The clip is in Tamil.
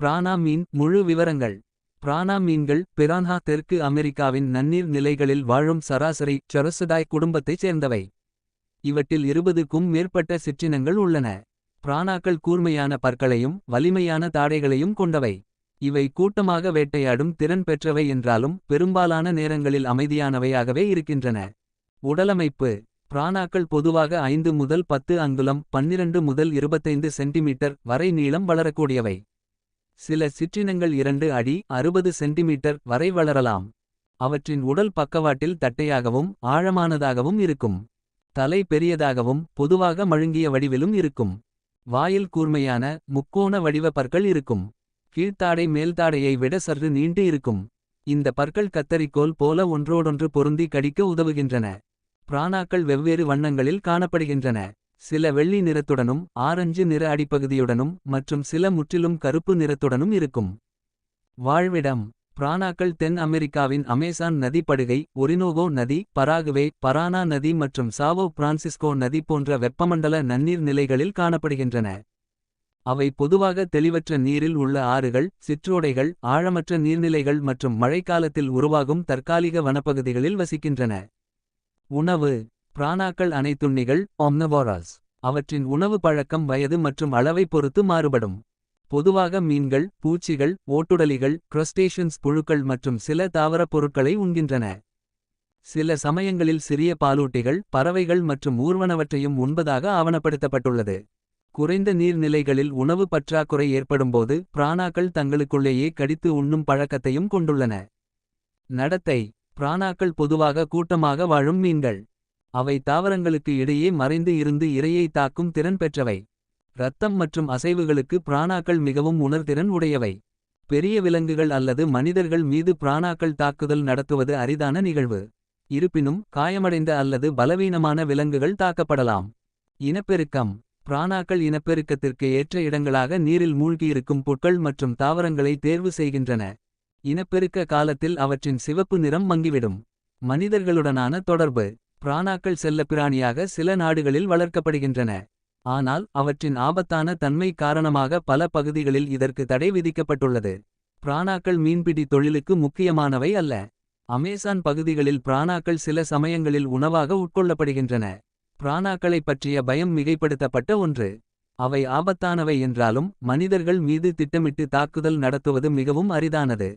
பிரானா மீன் முழு விவரங்கள். பிரானா மீன்கள் பிரான்ஹா தெற்கு அமெரிக்காவின் நன்னீர் நிலைகளில் வாழும் சராசரி சரசடாய் குடும்பத்தைச் சேர்ந்தவை. இவற்றில் இருபதுக்கும் மேற்பட்ட சிற்றினங்கள் உள்ளன. பிரானாக்கள் கூர்மையான பற்களையும் வலிமையான தாடைகளையும் கொண்டவை. இவை கூட்டமாக வேட்டையாடும் திறன் பெற்றவை என்றாலும் பெரும்பாலான நேரங்களில் அமைதியானவையாகவே இருக்கின்றன. உடலமைப்பு. பிரானாக்கள் பொதுவாக ஐந்து முதல் பத்து அங்குலம் பன்னிரண்டு முதல் இருபத்தைந்து சென்டிமீட்டர் வரை நீளம் வளரக்கூடியவை. சில சிற்றினங்கள் இரண்டு அடி அறுபது சென்டிமீட்டர் வரை வளரலாம். அவற்றின் உடல் பக்கவாட்டில் தட்டையாகவும் ஆழமானதாகவும் இருக்கும். தலை பெரியதாகவும் பொதுவாக மழுங்கிய வடிவிலும் இருக்கும். வாயில் கூர்மையான முக்கோண வடிவ பற்கள் இருக்கும். கீழ்த்தாடை மேல்தாடையை விட சற்று நீண்டு இருக்கும். இந்த பற்கள் கத்தரிக்கோல் போல ஒன்றோடொன்று பொருந்தி கடிக்க உதவுகின்றன. பிரானாக்கள் வெவ்வேறு வண்ணங்களில் காணப்படுகின்றன. சில வெள்ளி நிறத்துடனும் ஆரஞ்சு நிற அடிப்பகுதியுடனும் மற்றும் சில முற்றிலும் கருப்பு நிறத்துடனும் இருக்கும். வாழ்விடம். பிரானாக்கள் தென் அமெரிக்காவின் அமேசான் நதி படுகை ஒரினோகோ நதி பராகுவே பரானா நதி மற்றும் சாவோ பிரான்சிஸ்கோ நதி போன்ற வெப்பமண்டல நன்னீர் நிலைகளில் காணப்படுகின்றன. அவை பொதுவாக தெளிவற்ற நீரில் உள்ள ஆறுகள் சிற்றோடைகள் ஆழமற்ற நீர்நிலைகள் மற்றும் மழைக்காலத்தில் உருவாகும் தற்காலிக வனப்பகுதிகளில் வசிக்கின்றன. உணவு. பிரானாக்கள் அனைத்துண்ணிகள் ஒம்னவோராஸ் அவற்றின் உணவு பழக்கம் வயது மற்றும் அளவை பொறுத்து மாறுபடும். பொதுவாக மீன்கள் பூச்சிகள் ஓட்டுடலிகள் கிரஸ்டேஷன்ஸ் புழுக்கள் மற்றும் சில தாவரப் பொருட்களை உண்கின்றன. சில சமயங்களில் சிறிய பாலூட்டிகள் பறவைகள் மற்றும் ஊர்வனவற்றையும் உண்பதாக ஆவணப்படுத்தப்பட்டுள்ளது. குறைந்த நீர்நிலைகளில் உணவு பற்றாக்குறை ஏற்படும்போது பிராணாக்கள் தங்களுக்குள்ளேயே கடித்து உண்ணும் பழக்கத்தையும் கொண்டுள்ளன. நடத்தை. பிராணாக்கள் பொதுவாக கூட்டமாக வாழும் மீன்கள். அவை தாவரங்களுக்கு இடையே மறைந்து இருந்து இரையை தாக்கும் திறன் பெற்றவை. இரத்தம் மற்றும் அசைவுகளுக்கு பிராணாக்கள் மிகவும் உணர்திறன் உடையவை. பெரிய விலங்குகள் அல்லது மனிதர்கள் மீது பிராணாக்கள் தாக்குதல் நடத்துவது அரிதான நிகழ்வு. இருப்பினும் காயமடைந்த அல்லது பலவீனமான விலங்குகள் தாக்கப்படலாம். இனப்பெருக்கம். பிராணாக்கள் இனப்பெருக்கத்திற்கு ஏற்ற இடங்களாக நீரில் மூழ்கியிருக்கும் புட்கள் மற்றும் தாவரங்களை தேர்வு செய்கின்றன. இனப்பெருக்க காலத்தில் அவற்றின் சிவப்பு நிறம் மங்கிவிடும். மனிதர்களுடனான தொடர்பு. பிராணாக்கள் செல்லப்பிராணியாக சில நாடுகளில் வளர்க்கப்படுகின்றன. ஆனால் அவற்றின் ஆபத்தான தன்மை காரணமாக பல பகுதிகளில் இதற்கு தடை விதிக்கப்பட்டுள்ளது. பிராணாக்கள் மீன்பிடி தொழிலுக்கு முக்கியமானவை அல்ல. அமேசான் பகுதிகளில் பிராணாக்கள் சில சமயங்களில் உணவாக உட்கொள்ளப்படுகின்றன. பிராணாக்களைப் பற்றிய பயம் மிகைப்படுத்தப்பட்ட ஒன்று. அவை ஆபத்தானவை என்றாலும் மனிதர்கள் மீது திட்டமிட்டு தாக்குதல் நடத்துவது மிகவும் அரிதானது.